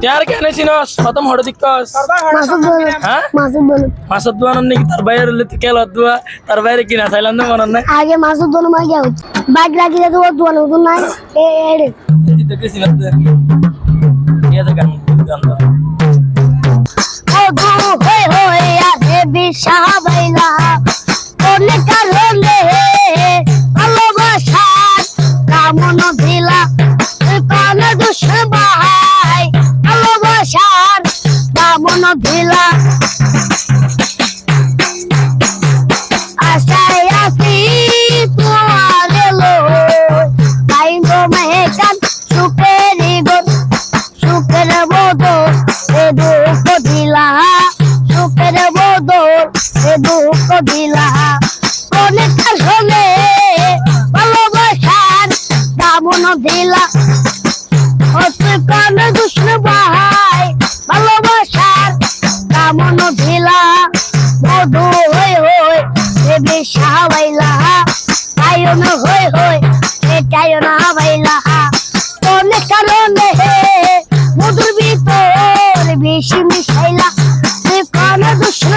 টিয়ার কেন চিনস প্রথম হড় দিকস হ্যাঁ মাসুদ বলুন মাসুদ দুয়ান নাকি তার বাইরে কেল দুয়া তার বাইরে কিনা চাইলাম না মনে নাই আগে মাসুদ বলুন মাই যাও বাইক রাখি তো দুয়া নতুন নাই এ এড়ে দেখেছি কামন দিলা আশায় আসি তোমার এলো। আইন মেহেকান সুপেরি গো সুখের বদল এ দুঃখ দিলা। সুখের বদল এ দুঃখ দিলা। অনেক কারণে ভালোবাসার দামন দিলা। হচ্ছে কানে দুষ্ণ ভাই ভালোবাসার মধু হই হই এ বেশা বাইলা আয়ন হই হই এটাইও না বাইলা। অনেক কারণে মধুর ভিতর বেশি মিশাইলা, তুই কানে দুষ্ণ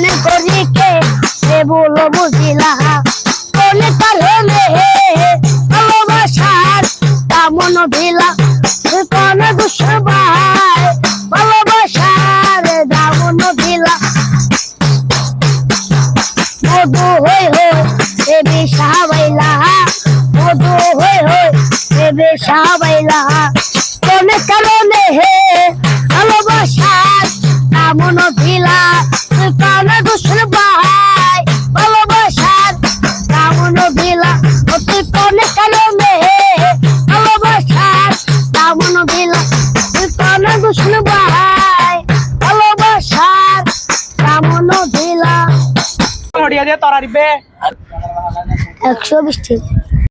এনে গরিকে এ বলো বুঝিলা। কোনে কারণে ভালোবাসার কামন তুই কোনে দুশ্মন ভালোবাসার দামন দিলা মধু হই হই, এ বেশা বাইলা। মধু হই হই, এ বেশা বাইলা। কোনে কারণে হে, ভালোবাসার কামন দিলা কানে দুশ্মন ভাই ভালোবাসার কামন দিলা ও তুই কোনে কারণে হে ভালোবাসার কামন দিলা তুই কানে দুশ্মন ভাই ভালোবাসার কামন দিলা হডিয়া দিয়ে তরারিবে। একশো বিশ